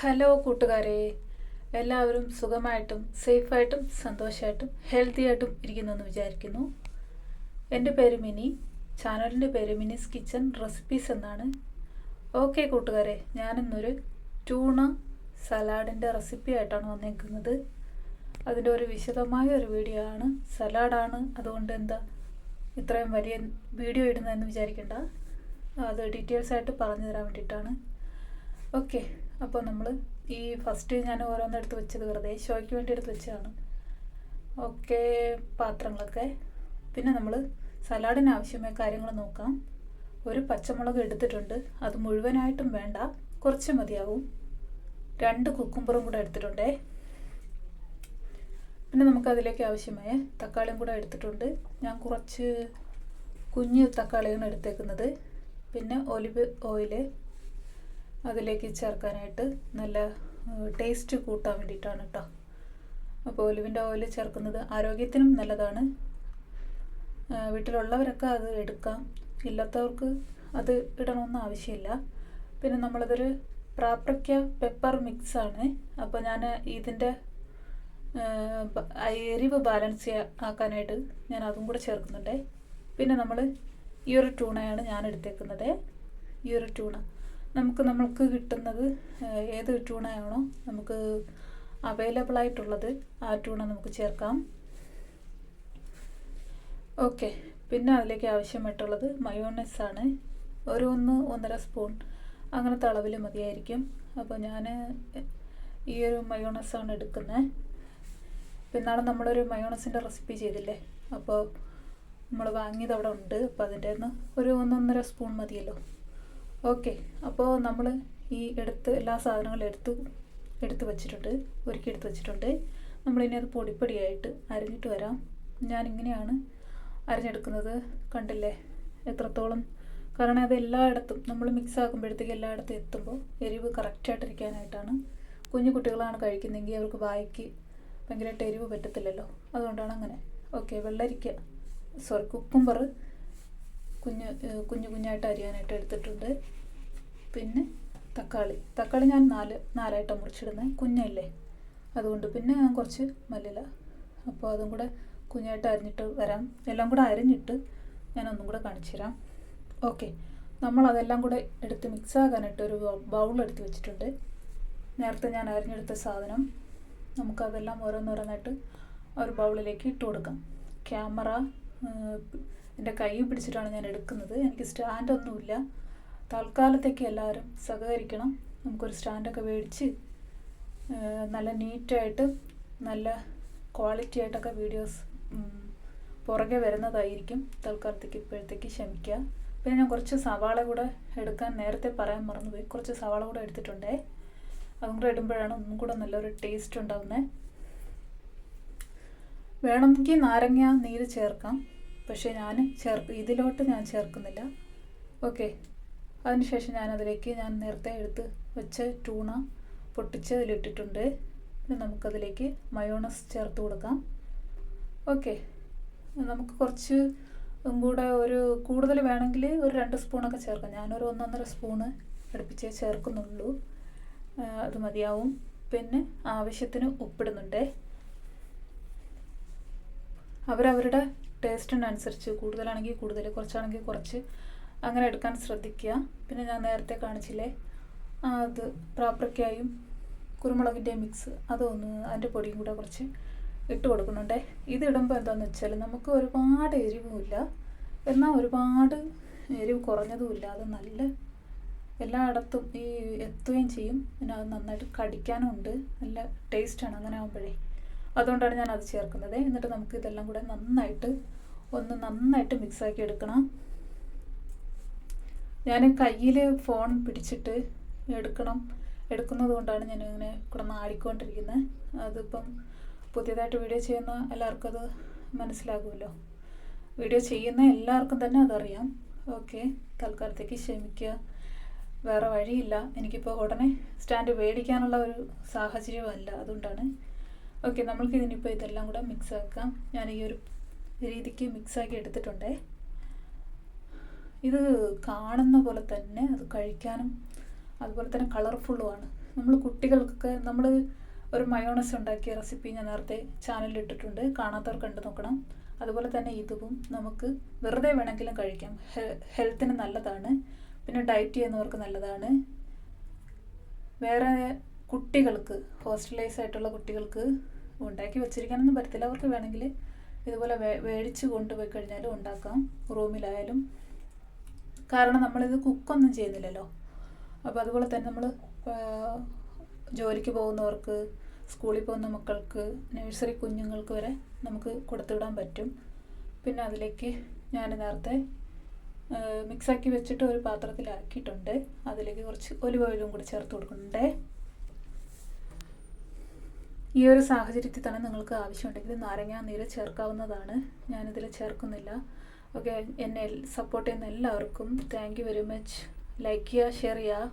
Hello കൂട്ടുകാരെ. എല്ലാവരും സുഖമായിട്ടും സേഫായിട്ടും സന്തോഷമായിട്ടും healthy ആയിട്ടും ഇരിക്കുന്നെന്ന് വിചാരിക്കുന്നു. എന്റെ പേര് മിനി. ചാനലിന്റെ പേര് മിനിസ് കിച്ചൺ റെസിപ്പീസ് എന്നാണ്. ഓക്കെ കൂട്ടുകാരെ ഞാനിന്നൊരു ട്യൂണ സലാഡിന്റെ റെസിപ്പി ആയിട്ടാണ് വന്നേക്കുന്നത്. അതിന്റെ ഒരു വിശദമായ ഒരു വീഡിയോ ആണ്. സലാഡാണ്. അതുകൊണ്ട് എന്താ ഇത്രയും വലിയ വീഡിയോ ഇടുന്നതെന്ന് വിചാരിക്കേണ്ട. അത് ഡീറ്റെയിൽസ് ആയിട്ട് പറഞ്ഞു തരാൻ വേണ്ടിയിട്ടാണ്. ഓക്കെ അപ്പോൾ നമ്മൾ ഈ ഫസ്റ്റ് ഞാൻ ഓരോന്നെടുത്ത് വെച്ചത് വെറുതെ ഷോയ്ക്ക് വേണ്ടി എടുത്ത് വെച്ചതാണ്. ഓക്കെ പാത്രങ്ങളൊക്കെ. പിന്നെ നമ്മൾ സലാഡിന് ആവശ്യമായ കാര്യങ്ങൾ നോക്കാം. ഒരു പച്ചമുളക് എടുത്തിട്ടുണ്ട്. അത് മുഴുവനായിട്ടും വേണ്ട. കുറച്ച് മതിയാവും. രണ്ട് കുക്കുംബറും കൂടെ എടുത്തിട്ടുണ്ടേ. പിന്നെ നമുക്ക് അതിലേക്ക് ആവശ്യമായ തക്കാളിയും കൂടെ എടുത്തിട്ടുണ്ട്. ഞാൻ കുറച്ച് കുഞ്ഞ് തക്കാളിയാണ് എടുത്തേക്കുന്നത്. പിന്നെ ഒലിവ് ഓയിൽ അതിലേക്ക് ചേർക്കാനായിട്ട് നല്ല ടേസ്റ്റ് കൂട്ടാൻ വേണ്ടിയിട്ടാണ് കേട്ടോ അപ്പോൾ ഒലിവിന്റെ ഓയിൽ ചേർക്കുന്നത് ആരോഗ്യത്തിനും നല്ലതാണ്. വീട്ടിലുള്ളവരൊക്കെ അത് എടുക്കാം. ഇല്ലാത്തവർക്ക് അത് ഇടണമെന്ന് ആവശ്യമില്ല. പിന്നെ നമ്മളതൊരു പ്രാപ്രക്ക പെപ്പർ മിക്സാണ് അപ്പോൾ ഞാൻ ഇതിന്റെ എരിവ് ബാലൻസ് ആക്കാനായിട്ട് ഞാൻ അതും കൂടെ ചേർക്കുന്നുണ്ട്. പിന്നെ നമ്മൾ ഈ ഒരു ട്യൂണയാണ് ഞാൻ എടുത്തേക്കുന്നത്. ഈ ഒരു ടൂണ നമുക്ക് നമ്മൾക്ക് കിട്ടുന്നത് ഏത് ട്യൂണാണോ നമുക്ക് അവൈലബിൾ ആയിട്ടുള്ളത് ആ ട്യൂണ നമുക്ക് ചേർക്കാം. ഓക്കെ പിന്നെ അതിലേക്ക് ആവശ്യമായിട്ടുള്ളത് മയോണൈസ് ആണ്. ഒരു ഒന്ന് ഒന്നര സ്പൂൺ അങ്ങനത്തെ അളവിൽ മതിയായിരിക്കും. അപ്പോൾ ഞാൻ ഈ ഒരു മയോണൈസാണ് എടുക്കുന്നത് പിന്നാളെ നമ്മളൊരു മയോണസിന്റെ റെസിപ്പി ചെയ്തില്ലേ? അപ്പോൾ നമ്മൾ വാങ്ങിയത് അവിടെ ഉണ്ട്. അപ്പോൾ അതിന്റെ ഒന്ന് ഒരു ഒന്നൊന്നര സ്പൂൺ മതിയല്ലോ. ഓക്കെ. അപ്പോൾ നമ്മൾ ഈ എടുത്ത് എല്ലാ സാധനങ്ങളും എടുത്ത് എടുത്ത് വെച്ചിട്ടുണ്ട്. ഒരുക്കി എടുത്ത് വെച്ചിട്ടുണ്ട്. നമ്മളിനി അത് പൊടിപ്പൊടിയായിട്ട് അരിഞ്ഞിട്ട് വരാം. ഞാനിങ്ങനെയാണ് അരിഞ്ഞെടുക്കുന്നത്. കണ്ടില്ലേ? എത്രത്തോളം? കാരണം അത് എല്ലായിടത്തും നമ്മൾ മിക്സ് ആക്കുമ്പോഴത്തേക്ക് എല്ലായിടത്തും എത്തുമ്പോൾ എരിവ് കറക്റ്റായിട്ടിരിക്കാനായിട്ടാണ് കുഞ്ഞു കുട്ടികളാണ് കഴിക്കുന്നതെങ്കിൽ അവർക്ക് വായിക്ക് ഭയങ്കരമായിട്ട് എരിവ് പറ്റത്തില്ലല്ലോ. അതുകൊണ്ടാണ് അങ്ങനെ. ഓക്കെ വെള്ളരിക്ക സോറി കുക്കുംബർ കുഞ്ഞ് കുഞ്ഞു കുഞ്ഞായിട്ട് അരിയാനായിട്ട് എടുത്തിട്ടുണ്ട്. പിന്നെ തക്കാളി. തക്കാളി ഞാൻ നാല് നാലായിട്ടാണ് മുറിച്ചിടുന്നത് കുഞ്ഞല്ലേ? അതുകൊണ്ട് പിന്നെ ഞാൻ കുറച്ച് മല്ലില അപ്പോൾ അതും കൂടെ കുഞ്ഞായിട്ട് അരിഞ്ഞിട്ട് വരാം. എല്ലാം കൂടെ അരിഞ്ഞിട്ട് ഞാൻ ഒന്നും കൂടെ കാണിച്ചു തരാം. ഓക്കെ. നമ്മൾ അതെല്ലാം കൂടെ എടുത്ത് മിക്സ് ആക്കാനായിട്ട് ഒരു ബൗൾ എടുത്ത് വെച്ചിട്ടുണ്ട്. നേരത്തെ ഞാൻ അരിഞ്ഞെടുത്ത സാധനം നമുക്കതെല്ലാം ഓരോന്നോരോന്നായിട്ട് ഒരു ബൗളിലേക്ക് ഇട്ട് കൊടുക്കാം. ക്യാമറ എന്റെ കൈ പിടിച്ചിട്ടാണ് ഞാൻ എടുക്കുന്നത്. എനിക്ക് സ്റ്റാൻഡൊന്നുമില്ല. തൽക്കാലത്തേക്ക് എല്ലാവരും സഹകരിക്കണം. നമുക്കൊരു സ്റ്റാൻഡൊക്കെ മേടിച്ച് നല്ല നീറ്റായിട്ട് നല്ല ക്വാളിറ്റി ആയിട്ടൊക്കെ വീഡിയോസ് പുറകെ വരുന്നതായിരിക്കും. തൽക്കാലത്തേക്ക് ഇപ്പോഴത്തേക്ക് ക്ഷമിക്കുക. പിന്നെ ഞാൻ കുറച്ച് സവാള കൂടെ എടുക്കാൻ നേരത്തെ പറയാൻ മറന്നുപോയി. കുറച്ച് സവാള കൂടെ എടുത്തിട്ടുണ്ടേ. അതും കൂടെ ഇടുമ്പോഴാണ് ഒന്നും കൂടെ നല്ലൊരു ടേസ്റ്റ് ഉണ്ടാകുന്നത് വേണമെങ്കിൽ നാരങ്ങ നീര് ചേർക്കാം. പക്ഷേ ഞാൻ ചേർക്ക് ഇതിലോട്ട് ഞാൻ ചേർക്കുന്നില്ല. ഓക്കെ അതിനുശേഷം ഞാൻ അതിലേക്ക് ഞാൻ നേരത്തെ എടുത്ത് വെച്ച ടൂണ പൊട്ടിച്ച് അതിലിട്ടിട്ടുണ്ട്. പിന്നെ നമുക്കതിലേക്ക് മയോണസ് ചേർത്ത് കൊടുക്കാം. ഓക്കെ നമുക്ക് കുറച്ച് കൂടെ ഒരു കൂടുതൽ വേണമെങ്കിൽ ഒരു രണ്ട് സ്പൂണൊക്കെ ചേർക്കാം. ഞാനൊരു ഒന്നൊന്നര സ്പൂണ് അടുപ്പിച്ചേ ചേർക്കുന്നുള്ളൂ. അത് മതിയാവും. പിന്നെ ആവശ്യത്തിന് ഉപ്പിടുന്നുണ്ട്. അവരവരുടെ ടേസ്റ്റിനനുസരിച്ച് കൂടുതലാണെങ്കിൽ കൂടുതൽ കുറച്ചാണെങ്കിൽ കുറച്ച് അങ്ങനെ എടുക്കാൻ ശ്രദ്ധിക്കുക. പിന്നെ ഞാൻ നേരത്തെ കാണിച്ചില്ലേ? അത് പ്രാപ്രക്കായും കുരുമുളകിന്റെ മിക്സ് അതൊന്ന് അതിന്റെ പൊടിയും കൂടെ കുറച്ച് ഇട്ട് കൊടുക്കുന്നുണ്ട്. ഇത് ഇടുമ്പോൾ എന്താണെന്ന് വെച്ചാൽ നമുക്ക് ഒരുപാട് എരിവുമില്ല. എന്നാൽ ഒരുപാട് എരിവ് കുറഞ്ഞതുമില്ല. അത് നല്ല എല്ലായിടത്തും ഈ എത്തുകയും ചെയ്യും. പിന്നെ അത് നന്നായിട്ട് കടിക്കാനും ഉണ്ട്. നല്ല ടേസ്റ്റാണ് അങ്ങനെ ആകുമ്പോഴേ അതുകൊണ്ടാണ് ഞാൻ അത് ചേർക്കുന്നത്. എന്നിട്ട് നമുക്ക് ഇതെല്ലാം കൂടെ നന്നായിട്ട് ഒന്ന് നന്നായിട്ട് മിക്സാക്കി എടുക്കണം. ഞാൻ കയ്യിൽ ഫോൺ പിടിച്ചിട്ട് എടുക്കണം. എടുക്കുന്നത് കൊണ്ടാണ് ഞാൻ ഇങ്ങനെ കിടന്ന് ആടിക്കൊണ്ടിരിക്കുന്നത് അതിപ്പം പുതിയതായിട്ട് വീഡിയോ ചെയ്യുന്ന എല്ലാവർക്കും അത് മനസ്സിലാകുമല്ലോ. വീഡിയോ ചെയ്യുന്ന എല്ലാവർക്കും തന്നെ അതറിയാം. ഓക്കെ തൽക്കാലത്തേക്ക് ക്ഷമിക്കുക. വേറെ വഴിയില്ല. എനിക്കിപ്പോൾ ഉടനെ സ്റ്റാൻഡ് മേടിക്കാനുള്ള ഒരു സാഹചര്യമല്ല അതുകൊണ്ടാണ്. ഓക്കെ നമ്മൾക്ക് ഇതിനിപ്പോൾ ഇതെല്ലാം കൂടെ മിക്സ് ആക്കാം. ഞാൻ ഈ ഒരു രീതിക്ക് മിക്സാക്കി എടുത്തിട്ടുണ്ടേ. ഇത് കാണുന്ന പോലെ തന്നെ അത് കഴിക്കാനും അതുപോലെ തന്നെ കളർഫുള്ളുമാണ് നമ്മൾ കുട്ടികൾക്കൊക്കെ നമ്മൾ ഒരു മയോണസ് ഉണ്ടാക്കിയ റെസിപ്പി ഞാൻ നേരത്തെ ചാനലിൽ ഇട്ടിട്ടുണ്ട്. കാണാത്തവർ കണ്ടു നോക്കണം. അതുപോലെ തന്നെ ഇതും നമുക്ക് വെറുതെ വേണമെങ്കിലും കഴിക്കാം. ഹെൽത്തിന് നല്ലതാണ്. പിന്നെ ഡയറ്റ് ചെയ്യുന്നവർക്ക് നല്ലതാണ്. വേറെ കുട്ടികൾക്ക് ഹോസ്റ്റലൈസ് ആയിട്ടുള്ള കുട്ടികൾക്ക് ഉണ്ടാക്കി വെച്ചിരിക്കാനൊന്നും പറ്റത്തില്ല. അവർക്ക് വേണമെങ്കിൽ ഇതുപോലെ മേടിച്ച് കൊണ്ടുപോയി കഴിഞ്ഞാലും ഉണ്ടാക്കാം. റൂമിലായാലും കാരണം നമ്മളിത് കുക്കൊന്നും ചെയ്യുന്നില്ലല്ലോ. അപ്പോൾ അതുപോലെ തന്നെ നമ്മൾ ജോലിക്ക് പോകുന്നവർക്ക് സ്കൂളിൽ പോകുന്ന മക്കൾക്ക് നഴ്സറി കുഞ്ഞുങ്ങൾക്ക് വരെ നമുക്ക് കൊടുത്തുവിടാൻ പറ്റും. പിന്നെ അതിലേക്ക് ഞാൻ നേരത്തെ മിക്സാക്കി വെച്ചിട്ട് ഒരു പാത്രത്തിലാക്കിയിട്ടുണ്ട് അതിലേക്ക് കുറച്ച് ഒലിവ് ഓയിലും കൂടി ചേർത്ത് കൊടുക്കുന്നുണ്ട്. ഈ ഒരു സാഹചര്യത്തിൽ തന്നെ നിങ്ങൾക്ക് ആവശ്യമുണ്ടെങ്കിൽ നാരങ്ങാ നീര് ചേർക്കാവുന്നതാണ്. ഞാനിതിൽ ചേർക്കുന്നില്ല. ഓക്കെ എന്നെ സപ്പോർട്ട് ചെയ്യുന്ന എല്ലാവർക്കും thank you very much like ചെയ്യുക ഷെയർ ചെയ്യുക.